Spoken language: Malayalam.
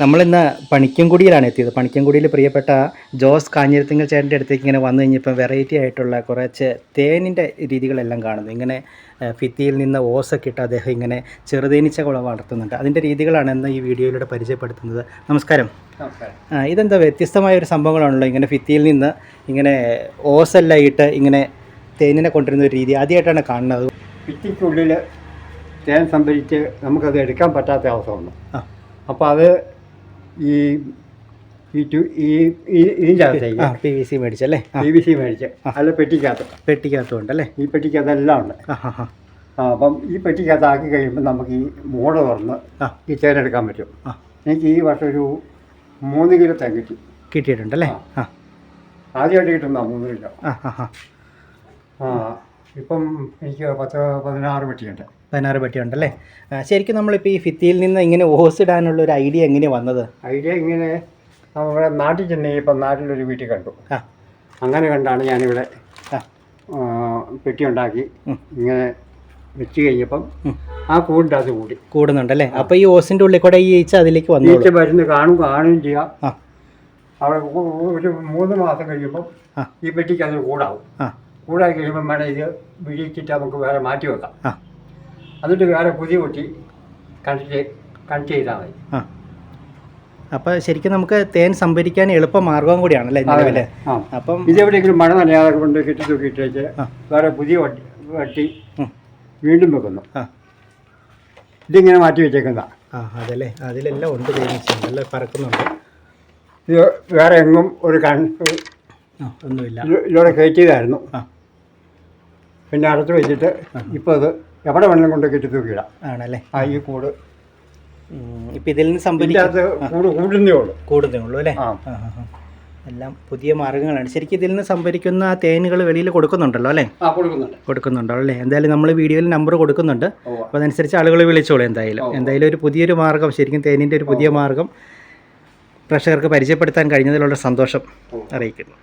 നമ്മളിന്ന് പണിക്കൻകുടിയിലാണ് എത്തിയത്. പണിക്കൻകുടിയിൽ പ്രിയപ്പെട്ട ജോസ് കാഞ്ഞിരത്തിങ്കൽ ചേട്ടന്റെ അടുത്തേക്ക് ഇങ്ങനെ വന്നു കഴിഞ്ഞപ്പോൾ വെറൈറ്റി ആയിട്ടുള്ള കുറച്ച് തേനിന്റെ രീതികളെല്ലാം കാണുന്നു. ഇങ്ങനെ ഫിത്തിയിൽ ഭിത്തിയിൽ നിന്ന് ഓസൊക്കെ ഇട്ട് അദ്ദേഹം ഇങ്ങനെ ചെറുതേനിച്ച കുള വളർത്തുന്നുണ്ട്. അതിന്റെ രീതികളാണ് ഇന്ന് ഈ വീഡിയോയിലൂടെ പരിചയപ്പെടുത്തുന്നത്. നമസ്കാരം. ഇതെന്താ വ്യത്യസ്തമായ ഒരു സംഭവങ്ങളാണല്ലോ ഇങ്ങനെ ഭിത്തിയിൽ നിന്ന് ഇങ്ങനെ ഓസെല്ലാം ഇട്ട് ഇങ്ങനെ തേനിനെ കൊണ്ടുവരുന്ന ഒരു രീതി ആദ്യമായിട്ടാണ് കാണുന്നത്. ഭിത്തിക്കുള്ളിൽ തേൻ സംഭരിച്ച് നമുക്കത് എടുക്കാൻ പറ്റാത്ത അവസ്ഥ വന്നു. അപ്പോൾ അത് ഈ ഈ ടു- ഈ ഈ- ഇതിന്റെ അകത്തേക്ക് ആ പി വി സി മേടിച്ചല്ലേ പി വി സി മേടിച്ച്. അല്ല പെട്ടിക്കകത്ത്. ഈ പെട്ടിക്കകത്ത് എല്ലാം ഉണ്ട്. ആ ഹാ ഹാ ആ അപ്പം ഈ പെട്ടിക്കകത്ത് ആക്കി കഴിയുമ്പോൾ നമുക്ക് ഈ മോൾ തുറന്ന് ആ. ഈ ചേന എടുക്കാൻ പറ്റും. ആ. എനിക്ക് ഈ വർഷം ഒരു മൂന്ന് കിലോ തേൻ കിട്ടി. കിട്ടിയിട്ടുണ്ടല്ലേ ആ. ആദ്യമായിട്ട് കിട്ടുന്ന മൂന്ന് കിലോ. ആ. ആ ഇപ്പം എനിക്ക് പത്ത് പതിനാറ് പെട്ടിയുണ്ട്. പതിനാറ് പെട്ടിയുണ്ടല്ലേ? ആ, ശരിക്കും നമ്മളിപ്പോൾ ഈ ഫിത്തിയിൽ നിന്ന് ഇങ്ങനെ ഓസ് ഇടാനുള്ള ഒരു ഐഡിയ എങ്ങനെയാണ് വന്നത്? ഐഡിയ ഇങ്ങനെ നമ്മുടെ നാട്ടിൽ ചെന്ന് ഇപ്പം നാട്ടിലൊരു വീട്ടിൽ കണ്ടു. ആ. അങ്ങനെ കണ്ടാണ് ഞാനിവിടെ പെട്ടി ഉണ്ടാക്കി ഇങ്ങനെ വെച്ച് കഴിഞ്ഞപ്പം ആ കൂടിന്റെ അത് കൂടി. കൂടുന്നുണ്ടല്ലേ? അപ്പോൾ ഈ ഓസിന്റെ ഉള്ളിൽ കൂടെ ഈ ഈച്ച അതിലേക്ക് വന്നു ഈച്ച മരുന്ന് വരുന്ന കാണും കാണുകയും ചെയ്യാം. അവിടെ ഒരു മൂന്ന് മാസം കഴിയുമ്പം ഈ പെട്ടിക്ക് അത് കൂടാവും കൂടായി കഴിയുമ്പം വേണം ഇത് വിഴിച്ചിട്ട് നമുക്ക് വേറെ മാറ്റി വെക്കാം. എന്നിട്ട് വേറെ പുതിയ കുട്ടി കണക്ട് കണക്ട് ചെയ്താൽ മതി. ആ. അപ്പോൾ ശരിക്കും നമുക്ക് തേൻ സംഭരിക്കാൻ എളുപ്പ മാർഗവും കൂടിയാണല്ലേ നിലവിൽ ആ. അപ്പം ഇതെവിടെയെങ്കിലും മഴ നനയാതെ കൊണ്ട് കെട്ടി തൂക്കിയിട്ട് വെച്ച് ആ. വേറെ പുതിയ വട്ടി വട്ടി വീണ്ടും വെക്കുന്നു. ഇതിങ്ങനെ മാറ്റി വെച്ചേക്കുന്ന. ആ അതല്ലേ. അതിലെല്ലാം ഉണ്ട് നല്ല പറക്കുന്നുണ്ട്. ഇത് വേറെ എങ്ങും ഒരു കൺ ഒന്നുമില്ല. ഇതോടെ ഇതിലൂടെ കയറ്റിയതായിരുന്നു. ആ. പിന്നെ അടച്ചു വെച്ചിട്ട് ഇപ്പോൾ അത് എവിടെ വേണമെങ്കിലും കൊണ്ട് കെട്ടി തൂക്കിയിടാം ആണല്ലേ? ആ ഈ കൂട്. ഇപ്പം ഇതിൽ നിന്ന് സംഭരിക്കാൻ കൂട് കൂടുന്നേ ഉള്ളൂ. കൂടുന്നേ ഉള്ളൂ അല്ലേ. എല്ലാം പുതിയ മാർഗങ്ങളാണ്. ശരിക്കും ഇതിൽ നിന്ന് സംഭരിക്കുന്ന ആ തേനുകൾ വെളിയിൽ കൊടുക്കുന്നുണ്ടല്ലോ അല്ലേ? കൊടുക്കുന്നുണ്ടോ. അല്ലേ? എന്തായാലും നമ്മൾ വീഡിയോയിൽ നമ്പർ കൊടുക്കുന്നുണ്ട്. അപ്പോൾ അതനുസരിച്ച് ആളുകൾ വിളിച്ചോളൂ എന്തായാലും. എന്തായാലും ഒരു പുതിയൊരു മാർഗം ശരിക്കും തേനിന്റെ ഒരു പുതിയ മാർഗം പ്രേക്ഷകർക്ക് പരിചയപ്പെടുത്താൻ കഴിഞ്ഞതിലുള്ള സന്തോഷം അറിയിക്കുന്നു.